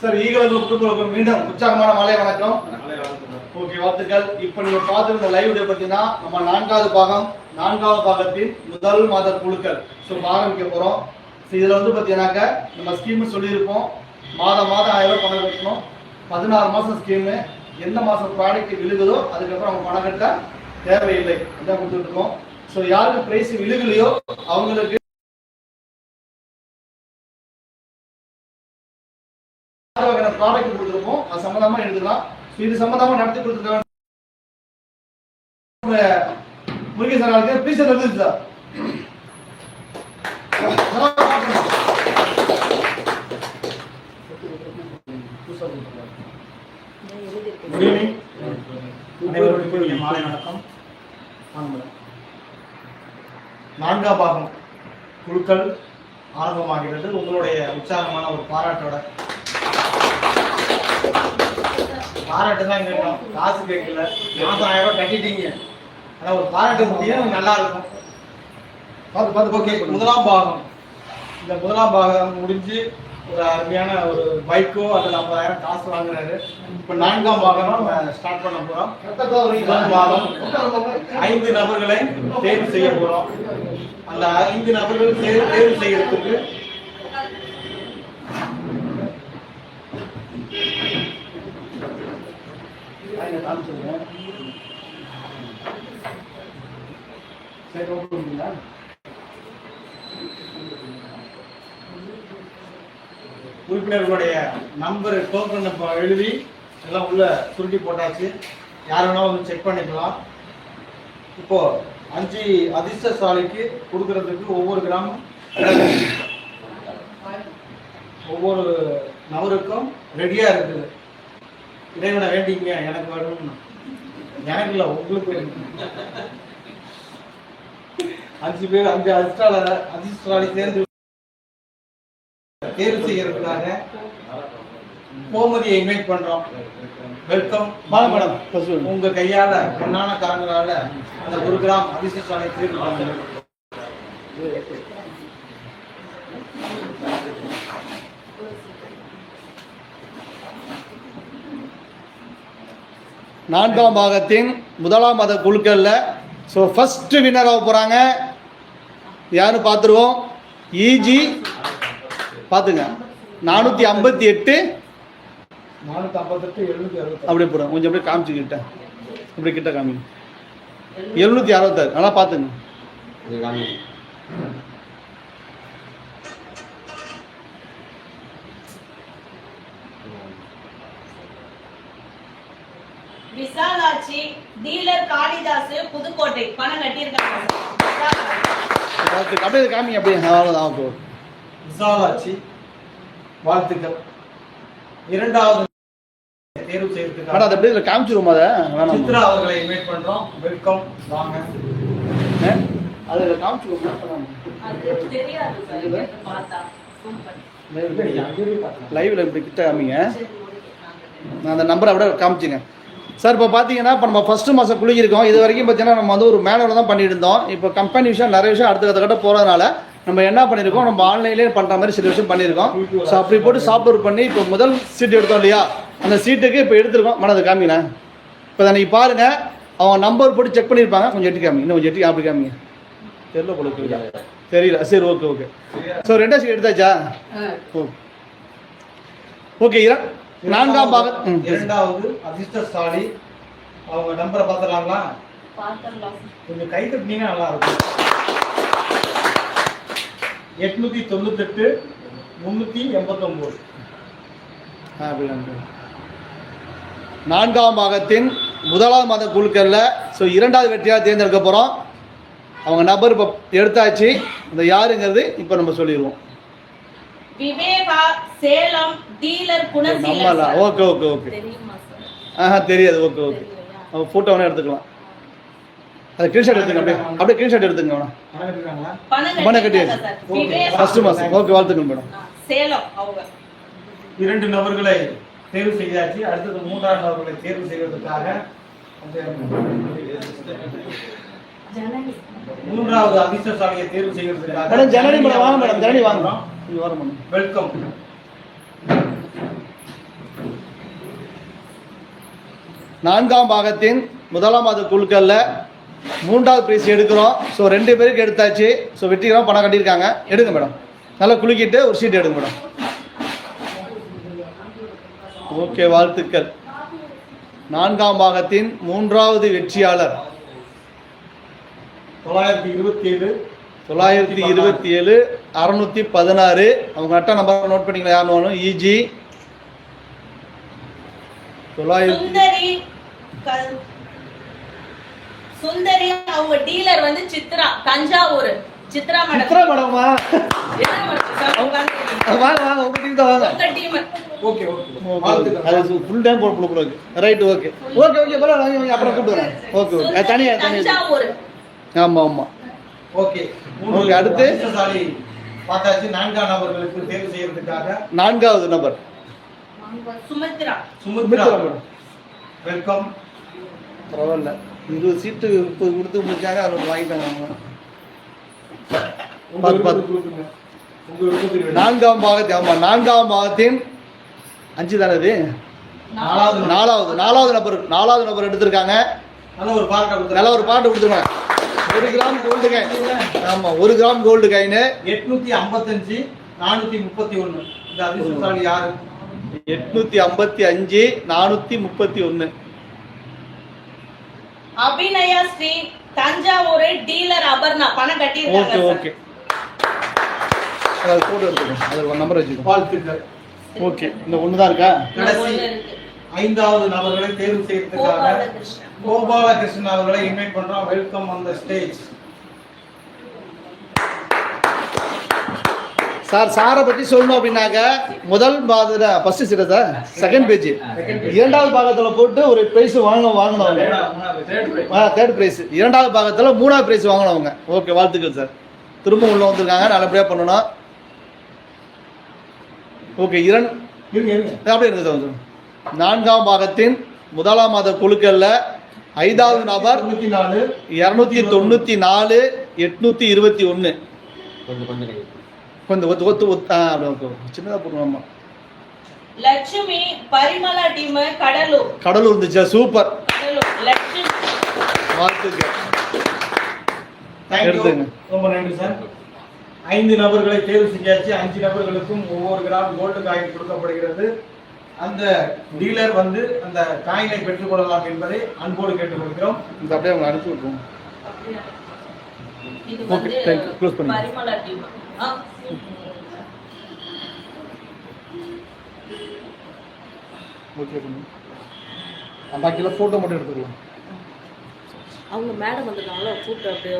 Sir ஈகவர்கள் குடும்பங்களுக்கு மீண்டும் உற்சாகமான மலை வணக்கம். ஓகே வாழ்த்துக்கள். இப்போ நீங்க பார்த்துருந்த லைவ் டே பார்த்தீங்கன்னா நம்ம நான்காவது பாகம் நான்காவது பாகத்தின் முதல் மாத குழுக்கள். ஸோ ஆரம்பிக்க போகிறோம் ஸோ இதில் வந்து பார்த்தீங்கன்னாக்க நம்ம ஸ்கீம் சொல்லியிருப்போம். மாதம் மாதம் ஆயிரம் ரூபாய் பணம் கட்டணும். பதினாறு மாதம் ஸ்கீமு எந்த மாதம் ப்ராடக்ட் விழுகுதோ அதுக்கப்புறம் அவங்க பணம் கட்ட தேவையில்லை. இதான் கொடுத்துருக்கோம் ஸோ யாருக்கு ப்ரைஸ் விழுகலையோ அவங்களுக்கு வகையான ப்ராடக்ட் கொடுத்துருப்போம் அது சம்மந்தமா எடுத்துக்கலாம். இது சம்மந்தமாக நடத்தி கொடுத்துருக்க Murugesan sir please sir? Sir good evening மாலை வணக்கம். நான்காம் பாகம் குழுக்கள் ஆரம்பமாகிறது. உங்களுடைய உற்சாகமான ஒரு பாராட்டோட. பாராட்டு தான் கேட்கணும் காசு கேட்கல. மாதம் ஆயிரம் ரூபாய் கட்டிட்டீங்க. ஆனா ஒரு பாராட்டு முடியும் நல்லா இருக்கும். பார்த்து பார்த்து ஓகே முதலாம் பாகம். இந்த முதலாம் பாகம் முடிஞ்சு ஒரு அருமையான ஒரு பைக்கோ அதில் ஐம்பதாயிரம் காசு வாங்குறாரு. இப்போ நான்காம் வாகனம் ஸ்டார்ட் பண்ண போறோம். முதல் ஐந்து நபர்களை தேர்வு செய்ய போறோம். அந்த ஐந்து நபர்கள் தேர்வு தேர்வு செய்யறதுக்கு சரி, ஓகே உறுப்பினர்களுடைய நம்பர் டோக்கன் எழுதி எல்லாம் உள்ள சுருட்டி போட்டாச்சு. யார் வேணாலும் வந்து செக் பண்ணிக்கலாம். இப்போ அஞ்சு அதிர்ஷ்டசாலிக்கு கொடுக்கறதுக்கு ஒவ்வொரு கிராமம் ஒவ்வொரு நபருக்கும் ரெடியாக இருக்குது. இறைவனை வேண்டிங்க எனக்கு வேணும்னு. எனக்கு இல்லை உங்களுக்கு அஞ்சு பேர் அஞ்சு அதிர்ஷ்டாளர் அதிர்ஷ்டாளி சேர்ந்து தேர்வு செய்யறதுக்காக கோமதியை இன்வைட் பண்றோம். வெல்கம் மேடம் உங்க கையால பொன்னான காரணங்களால அந்த குருகிராம் கிராம் தேர்வு பண்ணுங்க நான்காம் பாகத்தின் முதலாம் மத குழுக்கள்ல ஸோ ஃபர்ஸ்ட் வின்னர் ஆக போறாங்க. யாரும் பார்த்துருவோம்? இஜி பார்த்துங்க நானூற்றி ஐம்பத்தி எட்டு. அப்படியே போடுறேன் கொஞ்சம் அப்படியே காமிச்சுக்கிட்ட அப்படியே கிட்ட காமிங்க. எழுநூற்றி அறுபத்தாறு. நல்லா பார்த்துங்க விசாலாட்சி டீலர் காளிதாஸ் புதுக்கோட்டை. பணம் கட்டியிருக்காங்க அப்படியே காமிங்க அப்படியே. அவ்வளோதான் விசாலாட்சி வாழ்த்துக்கள். இரண்டாவது தேர்வு செய்யறதுக்கு மேடம் அதை அப்படியே காமிச்சிருவோம் அதை? சித்ரா அவர்களை இன்வைட் பண்றோம். வெல்கம் வாங்க. அதில் காமிச்சிருவோம். லைவில் இப்படி கிட்ட காமிங்க. சரி, okay, நாங்க நான் அந்த நம்பரை அப்படியே காமிச்சிங்க சார் இப்போ பார்த்தீங்கன்னா இப்போ நம்ம ஃபஸ்ட்டு மாதம் குளிக்கிருக்கோம் இது வரைக்கும் பார்த்தீங்கன்னா நம்ம வந்து ஒரு மேனுவல் தான் பண்ணிட்டு இருந்தோம். இப்போ கம்பெனி விஷயம் நிறைய விஷயம் அடுத்த கட்ட போகிறதுனால நம்ம என்ன பண்ணியிருக்கோம் நம்ம ஆன்லைன்லேயே பண்ணுற மாதிரி சில விஷயம் பண்ணியிருக்கோம் ஸோ அப்படி போட்டு சாஃப்ட்வேர் பண்ணி இப்போ முதல் சீட் எடுத்தோம் இல்லையா? அந்த சீட்டுக்கு இப்போ எடுத்திருக்கோம். மேடம் அதை காமிங்களேன் இப்போ அதை நீங்கள் பாருங்கள் அவங்க நம்பர் போட்டு செக் பண்ணியிருப்பாங்க. கொஞ்சம் எட்டி காமிங்க. இன்னும் கொஞ்சம் எட்டி அப்படி காமிங்க. தெரியல போல. தெரியல. சரி ஓகே ஓகே ஸோ ரெண்டாம் சீட் எடுத்தாச்சா? ஓ ஓகே இர நான்காம் பாகம். ம். இரண்டாவது அதிர்ஷ்டசாலி. அவங்க நம்பரை பார்த்துடலாங்களா? கொஞ்சம் கை தட்டினீங்கன்னா நல்லா இருக்கும். எட்நூத்தி தொண்ணூத்தெட்டு முன்னூத்தி எண்பத்தொன்பது ஆ, அப்படி நன்றி. நான்காம் பாகத்தின் முதலாம் மாத குழுக்கள்ல ஸோ இரண்டாவது வெற்றியாக தேர்ந்தெடுக்க போகிறோம் அவங்க நபர் இப்போ எடுத்தாச்சு. இந்த யாருங்கிறது இப்போ நம்ம சொல்லிடுவோம். விவேகா சேலம் டீலர் நம்மளா? Gunaseelan okay okay okay. தெரியுமா சார்? ஆஹா தெரியாது. Okay okay. ஃபோட்டோ வேணா எடுத்துக்கலாம். அதை ஸ்க்ரீன்ஷாட் எடுத்துங்க அப்படியே. அப்படியே ஸ்க்ரீன்ஷாட் எடுத்துங்க வேணா பணம் கட்டியாச்சு. ஃபர்ஸ்ட் மாதம் ஓகே வாழ்த்துக்கள் மேடம் ஆ, சேலம் அவங்க. இரண்டு நபர்களை தேர்வு செய்தாச்சு. அடுத்தது மூன்றாம் நபர்களை தேர்வு செய்வதற்காக மூன்றாவது அதிர்ஷ்டசாலியை தேர்வு செய்யறதுக்காக மேடம் ஜனனி மேடம் வாங்க மேடம் ஜனனி வாங்க. மேடம் வெல்கம் நான்காம் பாகத்தின் முதலாம் மாத குழுக்கள்ல மூன்றாவது பிரைஸ் எடுக்கிறோம். ஸோ ரெண்டு பேருக்கு எடுத்தாச்சு. ஸோ வெற்றிகரம் பணம் கட்டியிருக்காங்க. எடுங்க மேடம் நல்லா குலுக்கிட்டு ஒரு சீட் எடுங்க மேடம் ஓகே வாழ்த்துக்கள். நான்காம் பாகத்தின் மூன்றாவது வெற்றியாளர். தொள்ளாயிரத்தி இருபத்தி ஏழு தொள்ளாயிரத்தி இருபத்தி ஏழு அறுநூத்தி பதினாறு. அவங்க அட்டை நம்பர் நோட் பண்ணிக்கலாம் யாருன்னு வேணும் E இஜி தொள்ளாயிரத்தி சுந்தரி அவங்க டீலர் வந்து சித்ரா தஞ்சாவூர். சித்ரா சித்ரா மேடம்? என்ன மேடம். வாங்க வாங்க உங்க டீம் தான் வாங்க. உங்க டீம் ஓகே. ஓகே அது ஃபுல் டைம் போட கொடுக்குறாங்க ரைட் ஓகே ஓகே ஓகே பரவாயில்ல வாங்க, வாங்க, அப்புறம் கூப்பிட்டு வரேன். ஓகே ஓகே தனியா தனியா தஞ்சாவூர். ஆமா ஆமா. ஓகே. ஓகே, அடுத்து? பார்த்தாச்சு. நான்காம் நபர்களுக்கு தேர்வு செய்யறதுக்காக. நான்காவது நபர். சுமித்ரா. சுமித்ரா. சுமித்ரா மேடம். வெல்கம் பரவாயில்ல. இருபது சீட்டு முப்பது கொடுத்து முடிச்சாங்க அதில் வாங்கிட்டாங்க அவங்க நான்காம் பாகத்தின் ஆமா நான்காம் பாகத்தின் அஞ்சு தானே இது நாலாவது. நாலாவது நாலாவது நபர் நாலாவது நபர் எடுத்திருக்காங்க. நல்ல ஒரு கொடுத்துருங்க. நல்ல ஒரு பாட்டு கொடுத்துருங்க. ஒரு கிராம் கோல்டு காயின் ஆமா ஒரு கிராம் கோல்டு காயின் எட்நூத்தி ஐம்பத்தஞ்சு நானூத்தி முப்பத்தி ஒண்ணு இந்த அதிர்ஷ்டசாலி யாரு? எட்நூத்தி ஐம்பத்தி அஞ்சு நானூத்தி முப்பத்தி ஒன்னு. அபிநயா ஸ்ரீ தஞ்சாவூர் டீலர் அபர்ணா. பணம் ஓகே கட்டியிருக்காங்க ஓகே அது போட்டு எடுத்துக்கோங்க அதில் ஒரு நம்பர் வச்சுக்கோங்க வாழ்த்துக்கள். ஓகே இந்த ஒன்று தான் இருக்கா? கடைசி. ஐந்தாவது நபர்களை தேர்வு செய்யறதுக்காக கோபாலகிருஷ்ணன். கோபாலகிருஷ்ணன் அவர்களை இன்வைட் பண்றோம் welcome on the stage sir சாரை பற்றி சொல்லணும் அப்படின்னாக்க முதல் பாகத்தில் ஃபர்ஸ்ட் சீட்டை சார் செகண்ட் பேஜ் இரண்டாவது பாகத்தில் போட்டு ஒரு ப்ரைஸ் வாங்க வாங்கினவங்க. ஆ தேர்ட் ப்ரைஸ் இரண்டாவது பாகத்தில் மூணாவது ப்ரைஸ் வாங்கினவங்க. ஓகே வாழ்த்துக்கள் சார். திரும்ப உள்ள வந்திருக்காங்க நல்லபடியாக பண்ணணும். ஓகே இரண். இருங்க இருங்க. அப்படியே இருங்க சார். நான்காம் பாகத்தின் முதலாம் மாத குழுக்கள்ல ஐந்தாவது நபர் இரநூத்தி தொண்ணூத்தி நாலு எட்நூத்தி இருபத்தி ஒன்று கொஞ்சம் ஒத்து ஒத்து ஒத்து அப்படி ஓகே சின்னதாக போடுவோம்மா லட்சுமி பரிமளா டீம் கடலூர் கடலூர் இருந்துச்சா சூப்பர் வாழ்த்துக்கள் தேங்க்யூ. ரொம்ப நன்றி சார் ஐந்து நபர்களை தேர்வு செஞ்சாச்சு. அஞ்சு நபர்களுக்கும் ஒவ்வொரு கிராம் கோல்டு காயின் கொடுக்கப்படுகிறது. அந்த டீலர் வந்து அந்த காயினை பெற்றுக்கொள்ளலாம் என்பதை அன்போடு கேட்டுக்கொள்கிறோம். இந்த அப்படியே அவங்க அனுப்பி வந்து thank you. Close பண்ணுங்க. ஓகே பாக்கியில் ஃபோட்டோ மட்டும் எடுத்துக்கலாம். அவங்க மேடம் வந்திருக்காங்களா கூப்பிட்டு அப்படியே